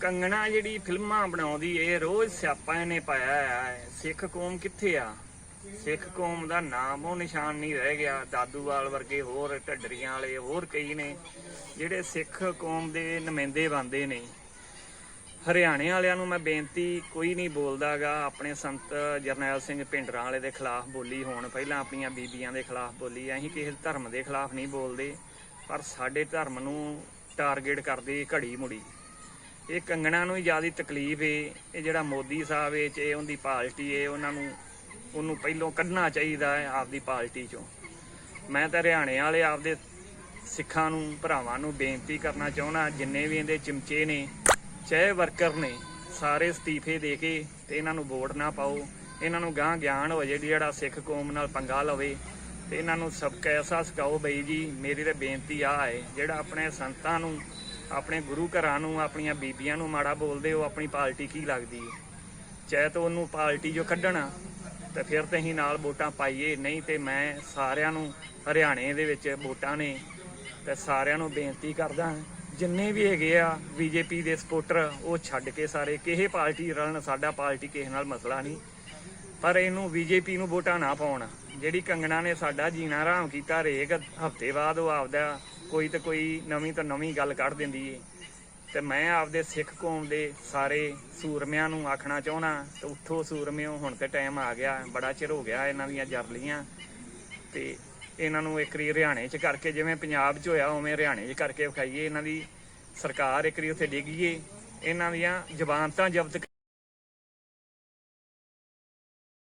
ਕੰਗਣਾ ਜਿਹੜੀ ਫਿਲਮਾਂ ਬਣਾਉਂਦੀ ਏ, ਰੋਜ਼ ਸਿਆਪਾ ਇਹਨੇ ਪਾਇਆ ਹੈ ਸਿੱਖ ਕੌਮ ਕਿੱਥੇ ਆ? ਸਿੱਖ ਕੌਮ ਦਾ ਨਾਮ ਉਹ ਨਿਸ਼ਾਨ ਨਹੀਂ ਰਹਿ ਗਿਆ। ਦਾਦੂਵਾਲ ਵਰਗੇ ਹੋਰ ਢੱਡਰੀਆਂ ਵਾਲੇ ਹੋਰ ਕਈ ਨੇ, ਜਿਹੜੇ ਸਿੱਖ ਕੌਮ ਦੇ ਨੁਮਾਇੰਦੇ ਬਣਦੇ ਨੇ। ਹਰਿਆਣੇ ਵਾਲਿਆਂ ਨੂੰ ਮੈਂ ਬੇਨਤੀ, ਕੋਈ ਨਹੀਂ ਬੋਲਦਾਗਾ, ਆਪਣੇ ਸੰਤ ਜਰਨੈਲ ਸਿੰਘ ਭਿੰਡਰਾਂ ਵਾਲੇ ਦੇ ਖਿਲਾਫ ਬੋਲੀ ਹੋਣ। ਪਹਿਲਾਂ ਆਪਣੀਆਂ ਬੀਬੀਆਂ ਦੇ ਖਿਲਾਫ ਬੋਲੀ, ਅਸੀਂ ਕਿਸੇ ਧਰਮ ਦੇ ਖਿਲਾਫ ਨਹੀਂ ਬੋਲਦੇ, ਪਰ ਸਾਡੇ ਧਰਮ ਨੂੰ ਟਾਰਗੇਟ ਕਰਦੇ ਘੜੀ ਮੁੜੀ। ਇਹ ਕੰਗਣਾ ਨੂੰ ਹੀ ਜ਼ਿਆਦਾ ਤਕਲੀਫ ਏ, ਇਹ ਜਿਹੜਾ ਮੋਦੀ ਸਾਹਿਬ ਏ, ਚ ਇਹ ਉਹਦੀ ਪਾਰਟੀ ਏ, ਉਹਨਾਂ ਨੂੰ, ਉਹਨੂੰ ਪਹਿਲੋਂ ਕੱਢਣਾ ਚਾਹੀਦਾ ਹੈ ਆਪਦੀ ਪਾਰਟੀ ਚੋਂ। ਮੈਂ ਤਾਂ ਹਰਿਆਣੇ ਵਾਲੇ ਆਪਦੇ ਸਿੱਖਾਂ ਨੂੰ, ਭਰਾਵਾਂ ਨੂੰ ਬੇਨਤੀ ਕਰਨਾ ਚਾਹੁੰਦਾ, ਜਿੰਨੇ ਵੀ ਇਹਦੇ ਚਮਚੇ ਨੇ, ਚਾਹੇ ਵਰਕਰ ਨੇ, ਸਾਰੇ ਅਸਤੀਫੇ ਦੇ ਕੇ ਤੇ ਇਹਨਾਂ ਨੂੰ ਵੋਟ ਨਾ ਪਾਓ। ਇਹਨਾਂ ਨੂੰ ਗਾਂ ਗਿਆਨ ਹੋ ਜੇ ਜਿਹੜਾ ਸਿੱਖ ਕੌਮ ਨਾਲ ਪੰਗਾ ਲਵੇ, ਤੇ ਇਹਨਾਂ ਨੂੰ ਸਬਕ ਐਸਾ ਸਿਖਾਓ ਬਈ ਜੀ, ਮੇਰੀ ਤਾਂ ਬੇਨਤੀ ਆ ਹੈ ਜਿਹੜਾ ਆਪਣੇ ਸੰਤਾਂ ਨੂੰ ਆਪਣੇ ਗੁਰੂ ਘਰਾਂ ਨੂੰ, ਆਪਣੀਆਂ ਬੀਬੀਆਂ ਨੂੰ ਮਾੜਾ ਬੋਲਦੇ ਹੋ ਆਪਣੀ ਪਾਰਟੀ ਕੀ ਲੱਗਦੀ ਹੈ ਚਾਹੇ ਤਾਂ ਉਹਨੂੰ ਪਾਰਟੀ ਜੋ ਕੱਢਣਾ ਤੇ ਫਿਰ ਤੇ ਅਸੀਂ ਨਾਲ ਵੋਟਾਂ ਪਾਈਏ, ਨਹੀਂ ਤੇ ਮੈਂ ਸਾਰਿਆਂ ਨੂੰ ਹਰਿਆਣੇ ਦੇ ਵਿੱਚ ਵੋਟਾਂ ਨੇ, ਤੇ ਸਾਰਿਆਂ ਨੂੰ ਬੇਨਤੀ ਕਰਦਾ ਜਿੰਨੇ ਵੀ ਹੈਗੇ ਆ ਬੀਜੇਪੀ ਦੇ ਸਪੋਰਟਰ ਉਹ ਛੱਡ ਕੇ ਸਾਰੇ ਕਿਸੇ ਪਾਰਟੀ ਰਲਣ ਸਾਡਾ ਪਾਰਟੀ ਕਿਸੇ ਨਾਲ ਮਸਲਾ ਨਹੀਂ। ਪਰ ਇਹਨੂੰ ਬੀਜੇਪੀ ਨੂੰ ਵੋਟਾਂ ਨਾ ਪਾਉਣ, ਜਿਹੜੀ ਕੰਗਣਾ ਨੇ ਸਾਡਾ ਜੀਣਾ ਹਰਾਮ ਕੀਤਾ ਹਰੇਕ ਹਫ਼ਤੇ ਬਾਅਦ ਉਹ ਆਪਦਾ ਕੋਈ ਤੇ ਕੋਈ ਨਵੀਂ ਤੋਂ ਨਵੀਂ ਗੱਲ ਕੱਢ ਦਿੰਦੀ ਏ। ਤੇ ਮੈਂ ਆਪਦੇ ਸਿੱਖ ਕੌਮ ਦੇ ਸਾਰੇ ਸੂਰਮਿਆਂ ਨੂੰ ਆਖਣਾ ਚਾਹਣਾ ਤੇ ਉੱਠੋ ਸੂਰਮਿਓ ਹੁਣ ਤੇ ਟਾਈਮ ਆ ਗਿਆ, ਬੜਾ ਚਿਰ ਹੋ ਗਿਆ ਇਹਨਾਂ ਦੀਆਂ ਜਰਲੀਆਂ। ਤੇ ਇਹਨਾਂ ਨੂੰ ਇੱਕ ਰੀ ਹਰਿਆਣੇ 'ਚ ਕਰਕੇ ਜਿਵੇਂ ਪੰਜਾਬ 'ਚ ਹੋਇਆ, ਉਵੇਂ ਹਰਿਆਣੇ 'ਚ ਕਰਕੇ ਵਿਖਾਈਏ। ਇਹਨਾਂ ਦੀ ਸਰਕਾਰ ਇੱਕ ਰੀ ਉੱਥੇ ਡਿੱਗੀਏ ਇਹਨਾਂ ਦੀਆਂ ਜ਼ਬਾਨਤਾਂ ਜ਼ਬਤ